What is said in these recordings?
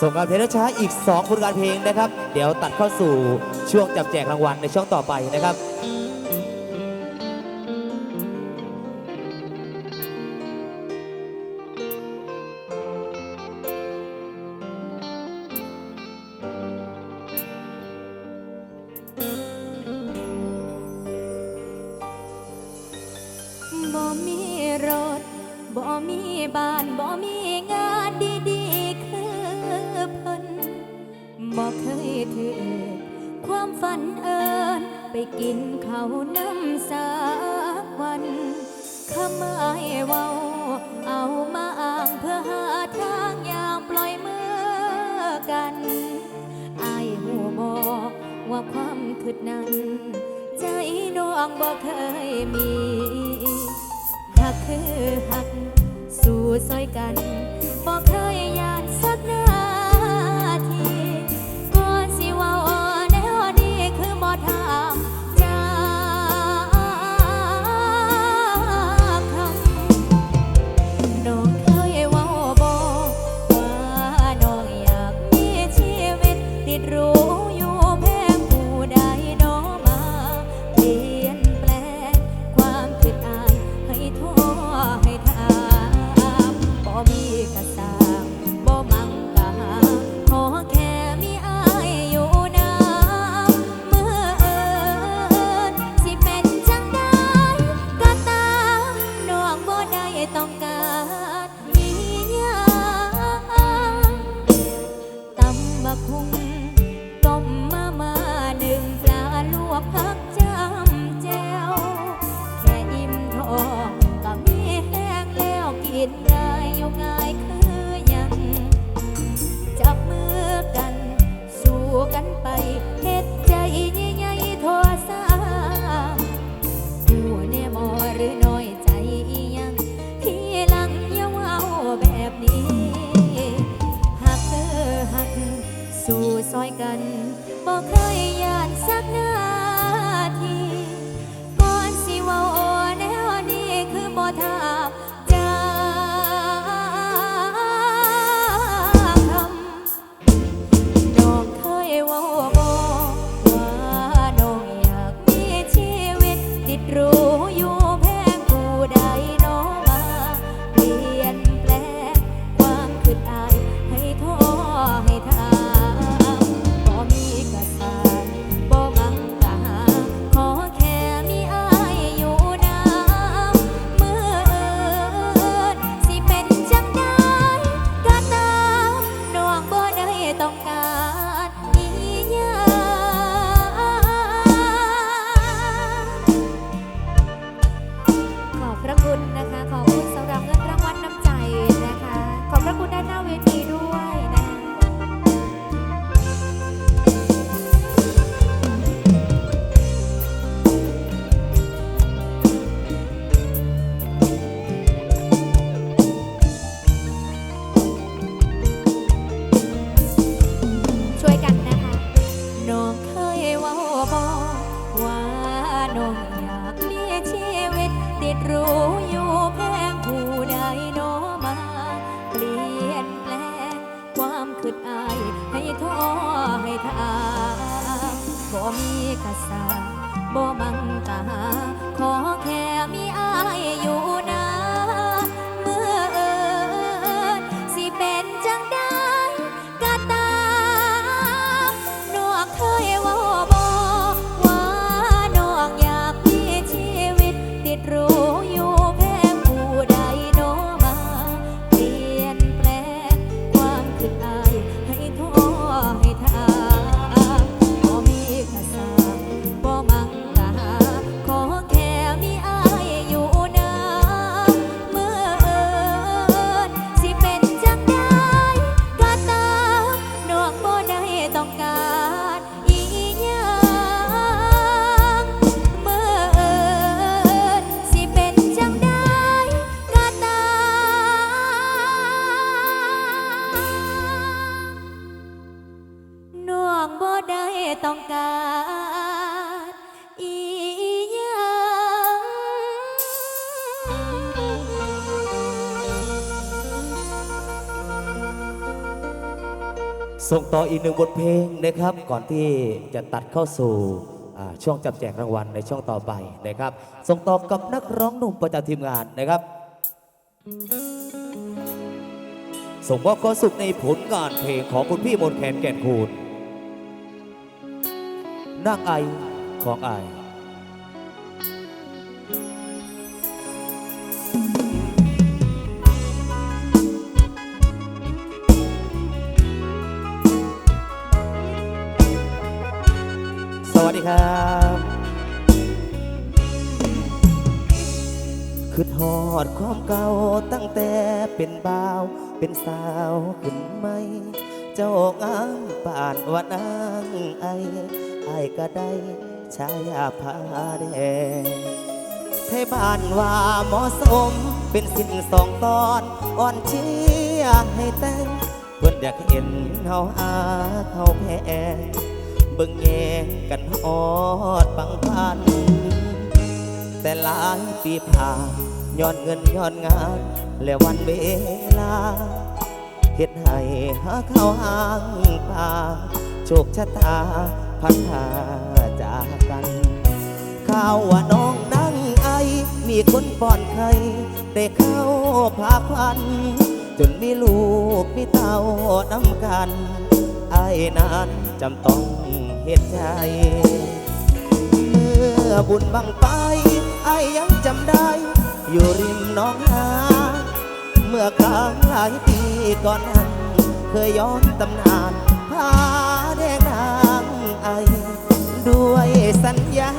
ส่งกัรเพลงช้าอีก 2 ผลงานเพลงนะครับ เดี๋ยวตัดเข้าสู่ช่วงจับแจกรางวัลในช่องต่อไปนะครับ อความคืดนั้น ใจน้องบอกเคยมีหักคือหัก สู่ซอยกันบอกเคย ส่งต่ออีกหนึ่งบทเพลงนะครับ ก่อนที่จะตัดเข้าสู่ช่วงจับแจกรางวัลในช่วงต่อไปนะครับ ส่งต่อกับนักร้องหนุ่มประจำทีมงานนะครับ ส่งมอบความสุขในผลงานเพลงของคุณพี่มนแคนแก่นคูณนางไอของไอ ครับคือทอดความเก่าตั้งแต่เป็นบ่าว เป็นสาวขึ้นไหมเจ้างามป่านวันนางไอไอก็ได้ชายาพาแดงไทยบ้านว่าเหมาะสมเป็นสิ้นสองตอนอ่อนเชียให้แต่งเพื่อนอยากเห็นเฮาหาเขาแพ้เบิ่งแยงกัน ฮอดปังพัน แต่หลายปีผ่านย้อนเงินย้อนงาน และวันเวลาเฮ็ดให้หาเข้าห่างป่าโชคชะตาพัดพาจากกันข่าวว่าน้องนั่งไอ มีคนป้อนไข่ได้เข้าพาควัน จนมีลูกมีเต้านำกัน ไอ้นั้นจำต้อง เฮ็ดใจ เมื่อบุญบังไปไอ้ยังจำได้ อยู่ริมน้องนาเมื่อกลางหลายปีก่อนนั้น เคยย้อนตำนานพาแดงนางไอ ด้วยสัญญา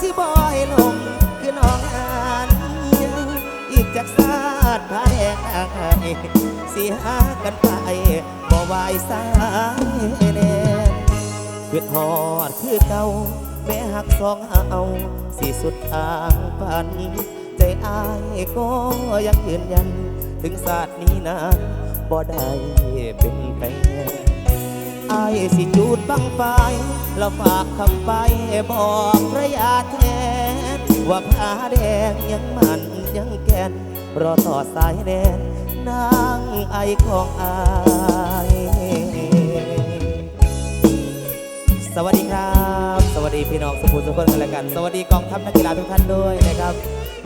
สิบอยลงคือน้องอานอีกจากศาสตร์พาแดงนางไอสิหากันไปบ่ไหวสายแน่ คือทอดคือเก่าแม่หักสองเอาสีสุดทางฝันใจอายก็ยังยืนยัน ถึงศาสตร์นี้นะบ่ได้เป็นไปอายสิจูดบังไฟแล้วฝากคำไปบอกพระยาแทน ว่าผ้าแดงยังมันยังแกนรอต่อสายแดนนางไอของอาย สวัสดีครับ สวัสดีพี่น้องสุภูสุขคนกันแล้วกัน สวัสดีกองทัพนักกีฬาทุกท่านด้วยนะครับ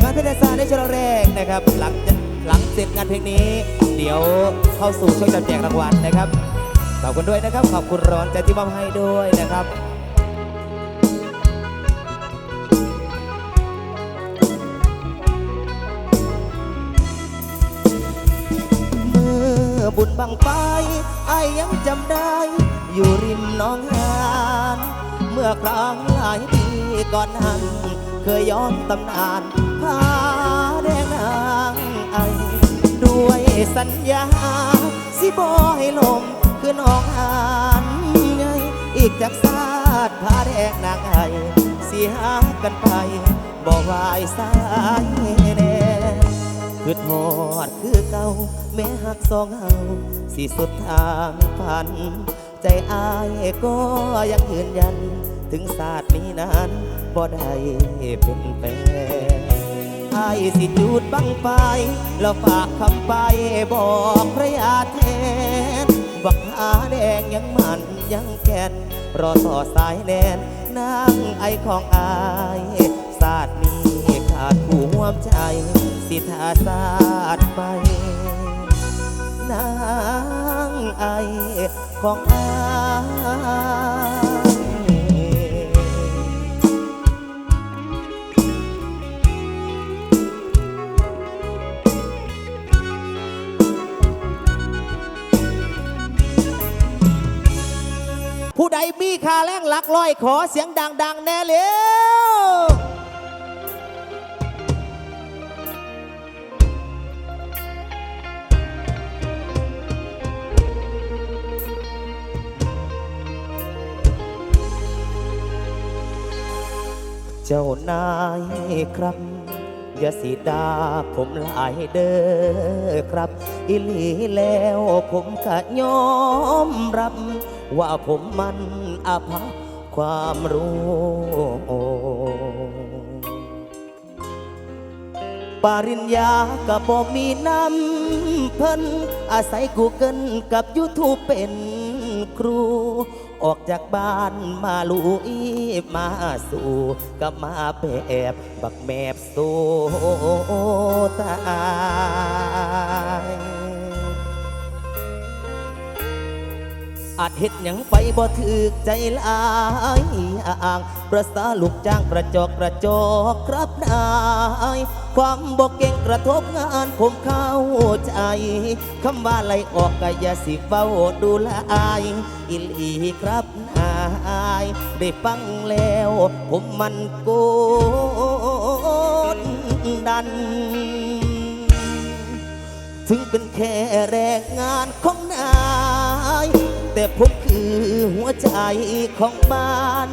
งานเพลงศาสตร์ในช่วงแรกนะครับ หลังจากหลังเสร็จงานเพลงนี้ เดี๋ยวเข้าสู่ช่วงจับแจกรางวัลนะครับขอบคุณด้วยนะครับ ขอบคุณร้อนใจที่มอบให้ด้วยนะครับเมื่อบุญบังไปไอ้ยังจำ อครั้งหลายปีก่อนนั้น เคยย้อนตำนานพาแดงนางไอด้วยสัญญา สิบอยลมคือน้องหานไงอีกจากศาสตร์พาแดงนางไอสิหากันไปบ่วายสายแน่คือทอดคือเก่าแม่หักสองเฮาสิสุดทางฝัน ใจอายก็ยังยืนยัน ถึงศาสตร์นี้นั้นบ่ได้เป็นแฟนอายสิจูดบังไป แล้วฝากคำไปบอกพระยาแทนบักหาแดงยังมันยังแก่นรอต่อสายแนนนางไอของอายศาสตร์นี้ขาดผู้ห่วมใจ สิทาศาสตร์ไป นางไอของอายผู้ใดมีคาแรงลักร้อยขอเสียงดัง ๆ แน่เร็ว เจ้านายครับอย่าสีดาผมหลายเด้อครับ อิลีแล้วผมก็ยอมรับ ว่าผมมันอาภัพความรู้ ปริญญากับบอมีน้ำเพิ่นอาศัยกูเกิลกับ YouTube เป็นครู ออกจากบ้านมาลุยมาสู่ก็มาแบบบักแมบสู่ตายอาจเห็ดหยังไปบ่ถึกใจหลายอ่างประสาลูกจ้างกระจอกกระจอกครับนาย ความบอกเก่งกระทบงานผมเข้าใจคำว่าไล่ออกก็อย่าสิเฝ้าดูลอายอิลีครับนายได้ฟังแล้ว ผมมันโกดดัน ถึงเป็นแค่แรงงานของนาย แต่ผมคือหัวใจของบ้าน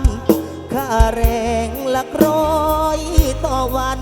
ค่าแรงหลักร้อยต่อวัน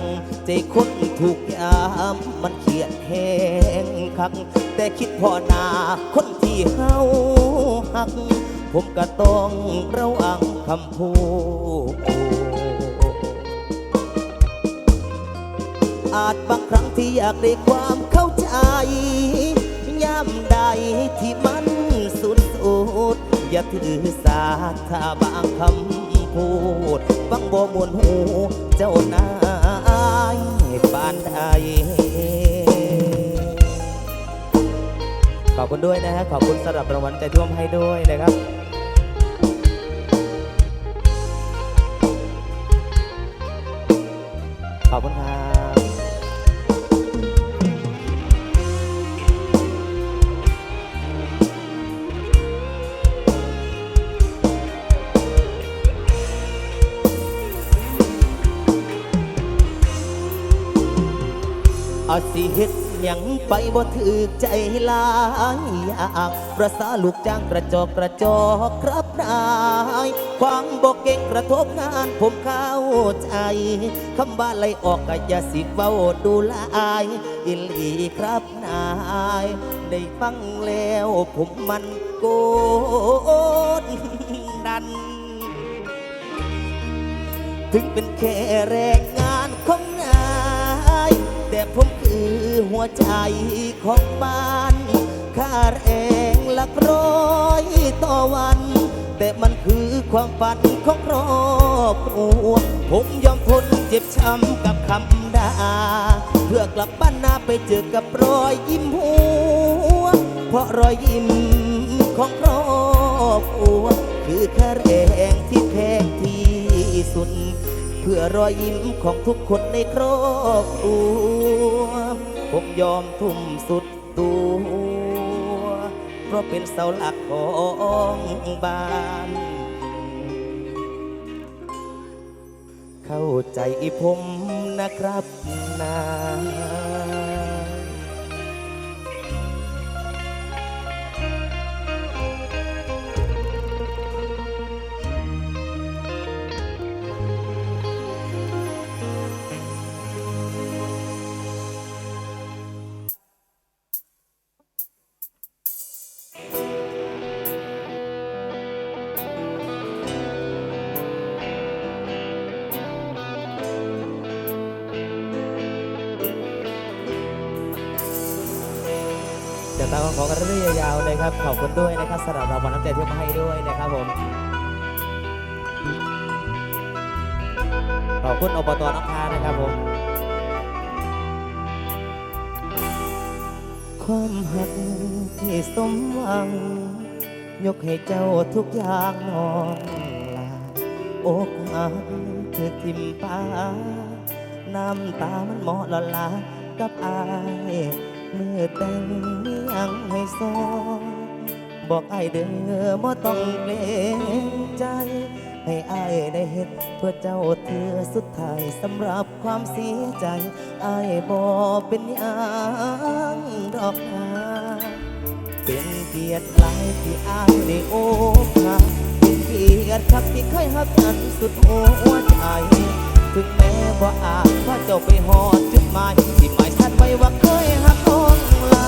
ใจคนถูกยามมันเขียดแหงคัก แต่คิดพอนาคนที่เฮาหัก ผมก็ต้องระวังคำพูดอาจบางครั้งที่อยากได้ความเข้าใจย่ำใดที่มันสุดสุดอย่าถือสาถ้าบางคำพูดฟังบ่มวนหูเจ้านา ยบ้านใดขอบคุณด้วยนะฮะ ขอบคุณสำหรับรางวัลใจท่วมให้ด้วยนะครับ อาสิเฮ็ดหยังไปบ่ถือใจหลายอยางประสาลูกจ้างกระจอกกระจอกครับนายความบอกเก่งกระทบงานผมเข้าใจคำว่าไล่ออกก็อย่าสิเว้าดูลายอิลีครับนายได้ฟังแล้วผมมันโกดดัน ถึงเป็นแค่แรงงานของนาย หัวใจของบ้านค่าแรงหลักร้อยต่อวัน แต่มันคือความฝันของครอบครัวผมยอมทนเจ็บช้ำกับคำด่า เพื่อกลับบ้านนาไปเจอกับรอยยิ้มหัว เพราะรอยยิ้มของครอบครัวคือค่าแรงที่แพงที่สุด เพื่อรอยยิ้มของทุกคนในครอบครัว ผมยอมทุ่มสุดตัว เพราะเป็นเสาหลักของบ้าน เข้าใจผมนะครับนา ด้วยนะครับสำหรับรางวัลน้ำใจที่มาให้ด้วยนะครับผมขอบคุณอบตน้องคานะครับผมความหักที่สมหวัง ยกให้เจ้าทุกอย่างนองลาอกหักคือทิมป้าน้ำตามันหมาะละลากับอายเมื่อแต่งมียังให้ซอ บอกไอายเด้อบ่ต้องเกรงใจ ให้ไอายได้เห็นเพื่อเจ้าเธอสุดท้ายสำหรับความเสียใจไอายบ่เป็นหยังดอกนาเป็นเกียรติหลายที่อายได้โอบหักเป็นเกียรติครับที่เคยหักกันสุดหัวใจถึงแม้ว่าอาจว่าเจ้าไปหอดจุดหมายที่หมายสั้นไว้ว่าเคยหักน้องลา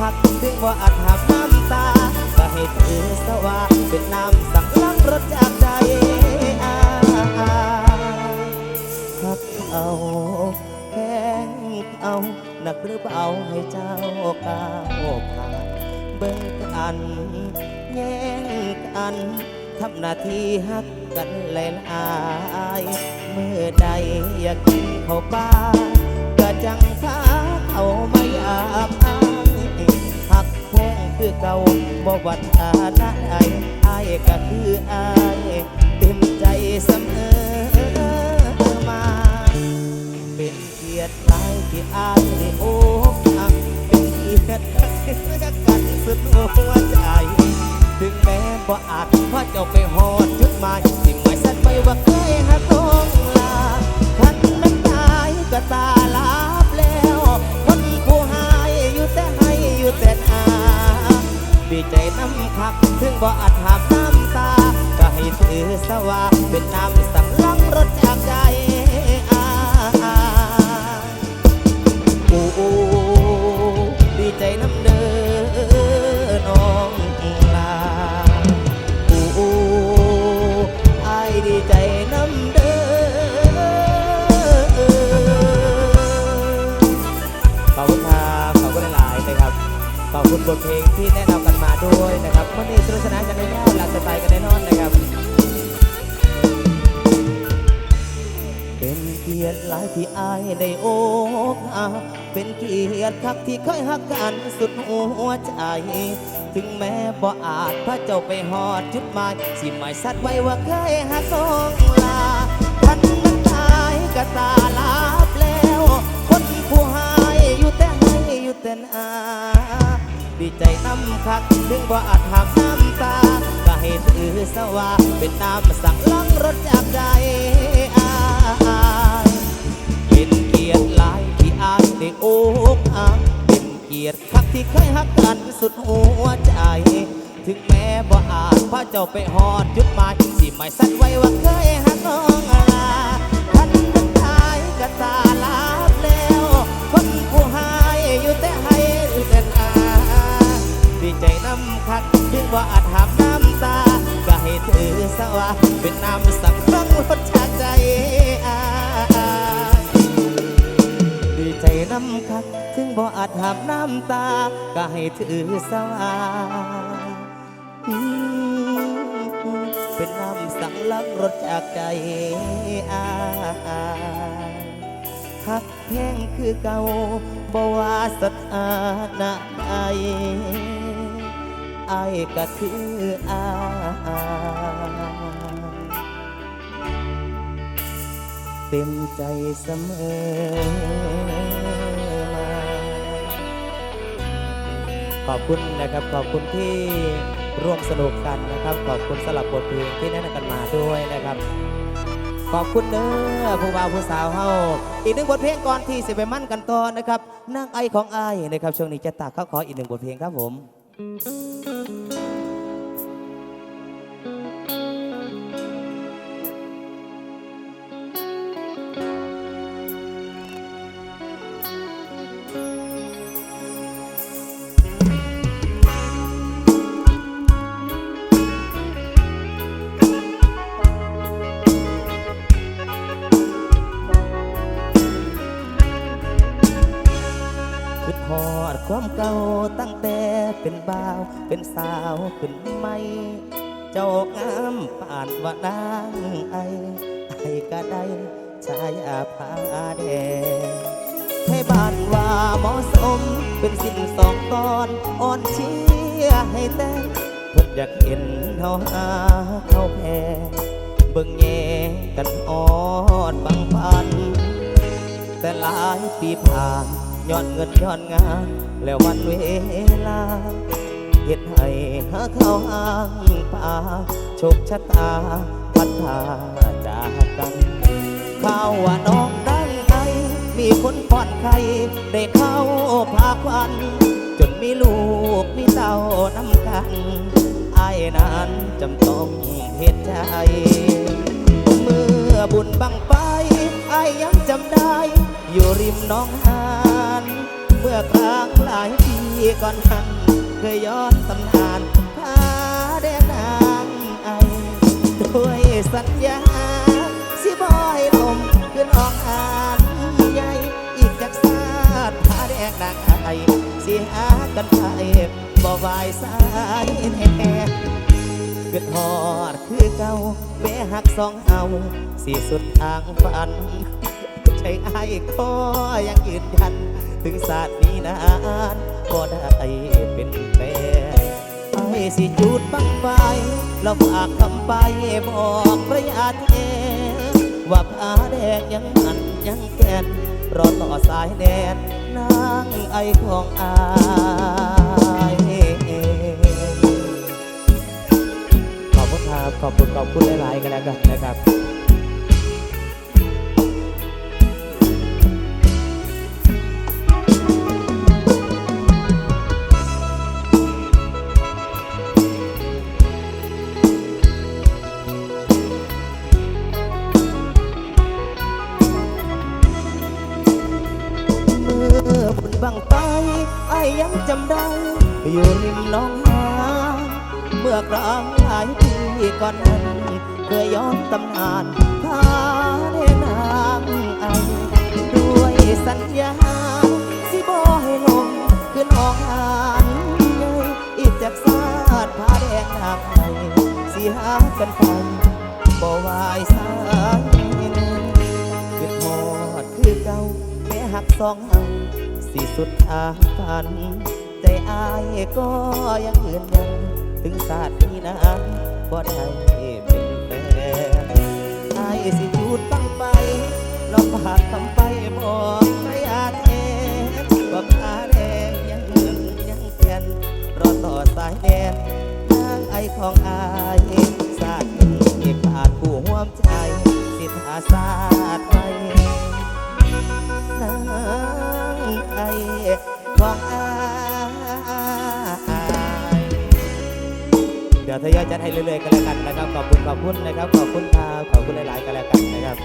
ฮักถึงว่าอาจหักน้ำตาก็ให้ถือสว่าเป็นน้ำสั่งลังรถจากใจฮักเอาแพงเอาหนักหรือเบาให้เจ้าก้าวผ่านเบิ่งกันแย่งกันทำหน้าที่หักกันหลายเมื่อใดอยากกินข้าวปลาก็จังพาเอาไมาหยาบอา คือเก่าบ่วัดฐานะใดอายก็คืออายเต็มใจเสมอมา เป็นเกียรติหลายที่อายได้โอ้อักเป็นเกียรติกันสุดหัวใจ ถึงแม้บ่อาจพาเจ้าไปหอดจุดหมายที่หมายสั้นไปว่าเคยหักน้องลาคันมันตายก็ตาลาบแล้ว คนผู้หายอยู่แต่ให้อยู่แต่อา ดีใจน้ำคัก ถึงบ่อาจหามน้ำตา ก็ให้ถือสว่าเป็นน้ำสั่งลังรถจาก วใจ ถึงแม้บ่อาจพระเจ้าไปหอดจุดหมายสิหมายสัตว์ไว้ว่าเคยหักน้องลาคันมันตายก็ตาลาบแล้ว คนผู้หายอยู่แต่ให้อยู่แต่นาดีใจน้ำคักถึงบ่อาจหักน้ำตาก็ให้ถือสว่า เป็นน้ำสั่งลังรถจากใจอาเป็นเกียรติหลายที่อายได้โอกอาเป็นเกียรติ ที่เคยหักกันสุดหัวใจ ถึงแม้บ่อาจพระเจ้าไปหอดจุดหมายสิไม่สัดไว้ว่าเคยหักน้องลาคันมันตายก็ตาลาบแล้ว คนผู้หายอยู่แต่ให้แต่นาดีใจน้ำคักถึงว่าอาจหามน้ำตา ก็ให้ถือสว่าเป็นน้ำสักครั้งรสชาใจดีใจน้ำคัก ถึงบ่อาจหามน้ำตา ก็ให้ถือสว่า เป็นน้ำสังลักรสจากใจอาหักแพงคือเก่าบ่ว่าสถานะใดอายก็คืออาเต็มใจเสมอ ขอบคุณนะครับ ขอบคุณที่ร่วมสนุกกันนะครับ ขอบคุณสำหรับบทเพลงที่แนะนำกันมาด้วยนะครับ ขอบคุณเด้อผู้บ่าวผู้สาวเฮาอีกหนึ่งบทเพลงก่อนที่สิไปมั่นกันต่อนะครับนางไอของไอายนะครับช่วงนี้จะตากเข้าขออีกหนึ่งบทเพลงครับผม ตั้งแต่เป็นบ่าว เป็นสาวขึ้นใหม่เจ้างามป่านว่านางไอไอก็ได้ชายอาภาแดงให้บ้านว่าเหมาะสม เป็นสิ่งสองตอนอ่อนเชียให้แต่งเพิ่นอยากเห็นเฮาหาเขาแพ้เบิ่งแย่งกันอ่อนบางพัน แต่หลายปีผ่าน ย้อนเงินย้อนงาน แล้ววันเวลาเฮ็ดให้หาเข้าห่างป่าโชคชะตาพัดพาจากกันข่าวว่าน้องดังไกลมีคนป้อนไข่ได้เข้าพาควัน จนมีลูกมีเต้าน้ำกันไอ้ายนั้นจำต้องเหตุใจมือ บุญบังไปไอ้ยังจำได้ อยู่ริมน้องหานเมื่อครั้งหลายปีก่อนนั้นเคยย้อนตำนานพาแดงนางไอด้วยสัญญา สิบอยลมขึ้นออกอ่านใหญ่อีกจากสาดพาแดงนางไอสิหากันไปบ่วายสายแน่ เกิดหอดคือเก่าแม่หักสองเอา สี่สุดทางฝัน ใจไอ้ายก็ยังยืนยัน ถึงศาสตร์นี้นานก็ได้เป็นแฟนไอ้สิจุดบังไฟแล้วฝากคำไปบอกระยะเทว่าผ้าแดงยังมันยังแก่นรอต่อสายแดนนางไอของอาย ขอบคุณขอบคุณหลายๆกันแล้วกันนะครับเมื่อบุญบังไปไอ้ยังจำได้ อยู่ริมน้องหา เมื่อกลางหลายปีก่อนนั้นเคยย้อนตำนานพาเดนางไอด้วยสัญญาสิบอให้ลงขึ้นออกหานเงอีกจากสาดพาแดงนางไอสิหากันไปบ่วายสายคือทอดคือเก่าแม่หักสองเฮาสิสุดทางฝันใจอายก็ยังยืนยัน ถึงศาสตร์นี้นะบ่ได้เป็นแฟนอายสิหยุดฟังไปลองผ่านคำไปบอกไม่อาจแทนว่าผ้าแดงยังยืนยังแก่นรอต่อสายแดนนางไอของอายศาสตร์นี้ขาดผู้ห่วมใจ สิทาศาสตร์ไปนางไอของอาย ดี๋ยวทยอยจัดให้เรื่อยๆกันแล้วกันนะครับขอบคุณขอบคุณนะครับขอบคุณครับขอบคุณหลายๆกันแล้วกันนะครับ